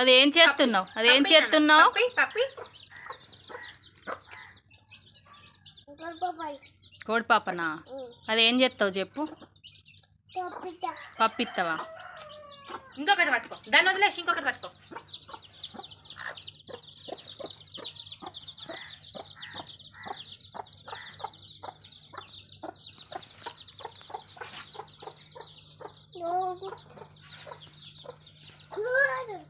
అది ఏం చేస్తున్నావు? అది ఏం చేస్తున్నావు? కోడిపాపనా అది ఏం చేస్తావు చెప్పు. పప్పిస్తావా ఇంకొకటి పట్టుకో. దాన్ని వదిలేసి ఇంకొకటి పట్టుకో. Good.